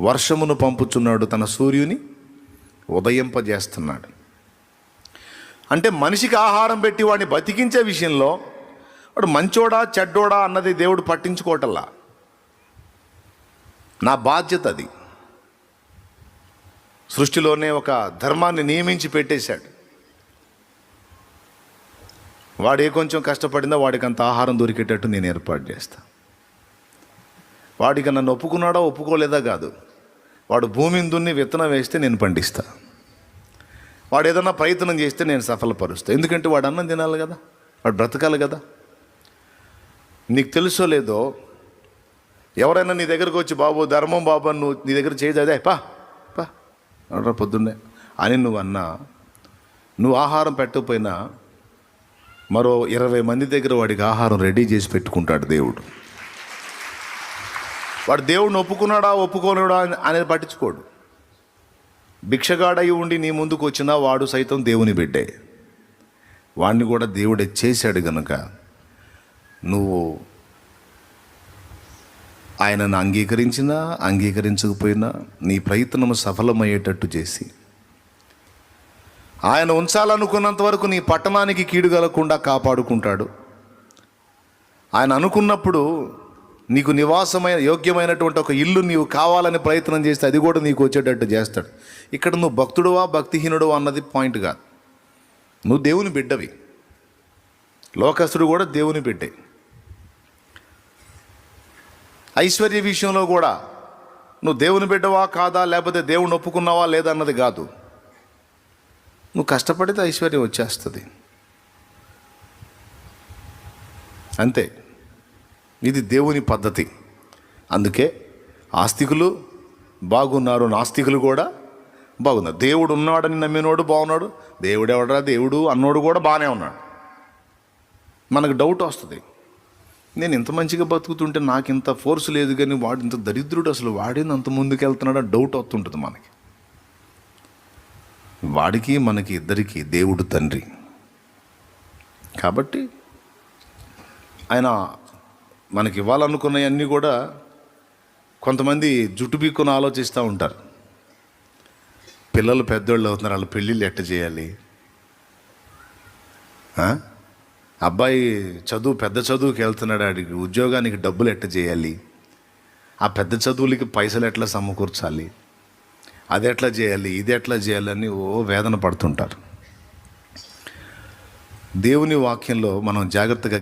వర్షమును పంపుచున్నాడు తన సూర్యుని ఉదయింపజేస్తున్నాడు. అంటే మనిషికి ఆహారం పెట్టి వాడిని బతికించే విషయంలో వాడు మంచోడా చెడ్డోడా అన్నది దేవుడు పట్టించుకోవటల్లా నా బాధ్యత అది. సృష్టిలోనే ఒక ధర్మాన్ని నియమించి పెట్టేశాడు. వాడు ఏ కొంచెం కష్టపడిందో వాడికి అంత ఆహారం దొరికేటట్టు నేను ఏర్పాటు చేస్తాను వాడికి నన్ను ఒప్పుకున్నాడా ఒప్పుకోలేదా కాదు. వాడు భూమిని దున్ని విత్తనం వేస్తే నేను పండిస్తా. వాడు ఏదన్నా ప్రయత్నం చేస్తే నేను సఫలపరుస్తా. ఎందుకంటే వాడు అన్నం తినాలి కదా వాడు బ్రతకాలి కదా. నీకు తెలుసో లేదో ఎవరైనా నీ దగ్గరకు వచ్చి బాబు ధర్మం బాబు అని నువ్వు నీ దగ్గర చేయదు అదే పా పా పొద్దున్నే. అని నువ్వు అన్నా నువ్వు ఆహారం పెట్టకపోయినా మరో ఇరవై మంది దగ్గర వాడికి ఆహారం రెడీ చేసి పెట్టుకుంటాడు దేవుడు. వాడు దేవుడిని ఒప్పుకున్నాడా ఒప్పుకోలేడా అని- అనేది పట్టించుకోడు. భిక్షగాడై ఉండి నీ ముందుకు వచ్చినా వాడు సైతం దేవుని బిడ్డే. వాడిని కూడా దేవుడే చేశాడు గనుక నువ్వు ఆయనను అంగీకరించినా అంగీకరించకపోయినా నీ ప్రయత్నం సఫలమయ్యేటట్టు చేసి ఆయన ఉంచాలనుకున్నంత వరకు నీ పట్టణానికి కీడు కలగకుండా కాపాడుకుంటాడు. ఆయన అనుకున్నప్పుడు నీకు నివాసమైన యోగ్యమైనటువంటి ఒక ఇల్లు నీవు కావాలని ప్రయత్నం చేస్తే అది కూడా నీకు వచ్చేటట్టు చేస్తాడు. ఇక్కడ నువ్వు భక్తుడువా భక్తిహీనుడువా అన్నది పాయింట్ కాదు. నువ్వు దేవుని బిడ్డవి. లోకస్తుడు కూడా దేవుని బిడ్డే. ఐశ్వర్య విషయంలో కూడా నువ్వు దేవుని బిడ్డవా కాదా లేకపోతే దేవుని ఒప్పుకున్నావా లేదా అన్నది కాదు. నువ్వు కష్టపడితే ఐశ్వర్యం వచ్చేస్తుంది. అంతే. ఇది దేవుని పద్ధతి. అందుకే ఆస్తికులు బాగున్నారు నాస్తికులు కూడా బాగున్నారు. దేవుడు ఉన్నాడని నమ్మినోడు బాగున్నాడు. దేవుడు ఎవడరా? దేవుడు అన్నోడు కూడా బాగానే ఉన్నాడు. మనకు డౌట్ వస్తుంది. నేను ఇంత మంచిగా బతుకుతుంటే నాకు ఇంత ఫోర్స్ లేదు కానీ వాడు ఇంత దరిద్రుడు అసలు వాడిని అంత ముందుకెళ్తున్నాడు డౌట్ వస్తుంటుంది మనకి. వాడికి మనకి ఇద్దరికి దేవుడు తండ్రి. కాబట్టి ఆయన మనకి ఇవ్వాలనుకున్నవన్నీ కూడా కొంతమంది జుట్టు పీక్కుని ఆలోచిస్తూ ఉంటారు. పిల్లలు పెద్దోళ్ళు అవుతున్నారు వాళ్ళు పెళ్ళిళ్ళు ఎట్ట చేయాలి? అబ్బాయి చదువు పెద్ద చదువుకి వెళ్తున్నాడు ఆడికి ఉద్యోగానికి డబ్బులు ఎట్ట చేయాలి? ఆ పెద్ద చదువులకి పైసలు ఎట్లా సమకూర్చాలి? అది ఎట్లా చేయాలి? ఇది ఎట్లా చేయాలని ఓ వేదన పడుతుంటారు. దేవుని వాక్యంలో మనం జాగ్రత్తగా